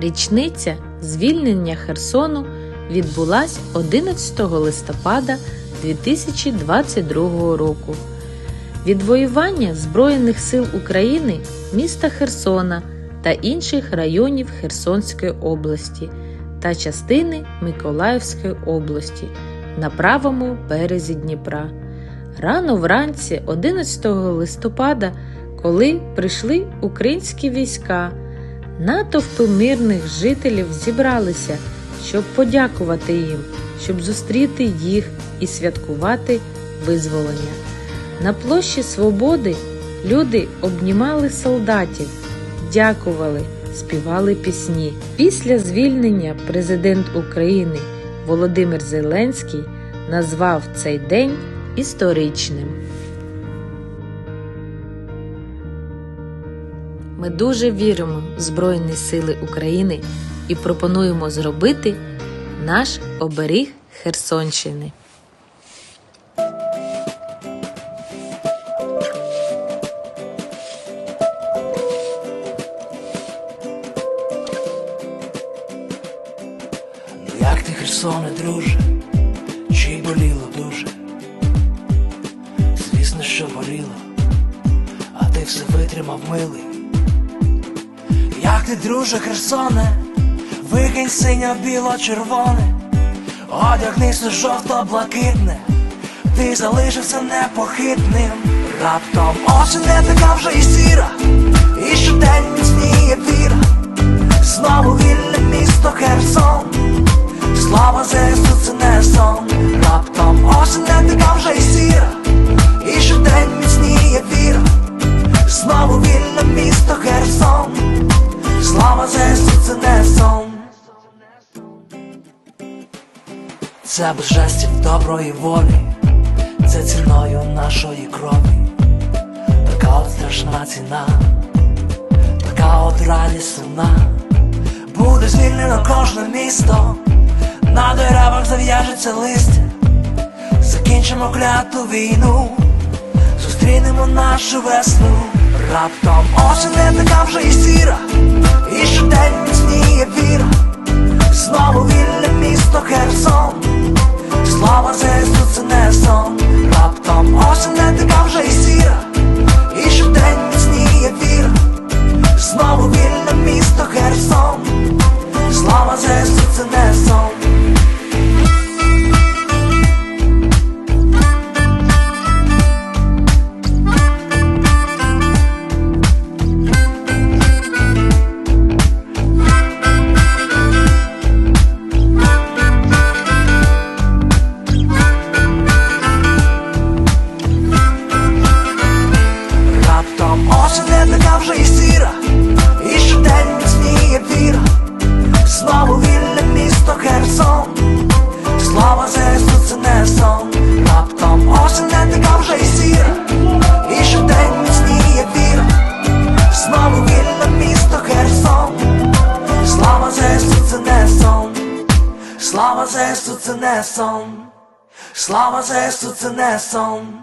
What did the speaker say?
Річниця звільнення Херсону відбулась 11 листопада 2022 року. Відвоювання Збройних сил України міста Херсона та інших районів Херсонської області та частини Миколаївської області на правому березі Дніпра. Рано вранці 11 листопада, коли прийшли українські війська, натовпи мирних жителів зібралися, щоб подякувати їм, щоб зустріти їх і святкувати визволення. На площі Свободи люди обнімали солдатів, дякували, співали пісні. Після звільнення президент України Володимир Зеленський назвав цей день історичним. Ми дуже віримо в Збройні Сили України і пропонуємо зробити наш оберіг Херсонщини. Ну як ти, Херсоне, друже, чи боліло дуже? Звісно, що боліло, а ти все витримав милий. Як ти, друже, Херсоне, викинь синьо біло червоне, одягнися жовто-блакитне, ти залишився непохитним. Раптом осінь не така вже і сіра, і щодень міцніє віра. Знову вільне місто Це без жестів доброї волі Це ціною нашої крові. Така от страшна ціна Така от радість сумна. Буде звільнено кожне місто, на деревах зав'яжеться листя, закінчимо кляту війну, зустрінемо нашу весну. Раптом осінь не така вже і сіра, і щодень міцніє віра, не сон. Слава ЗСУ це не сон. Слава ЗСУ це не сон.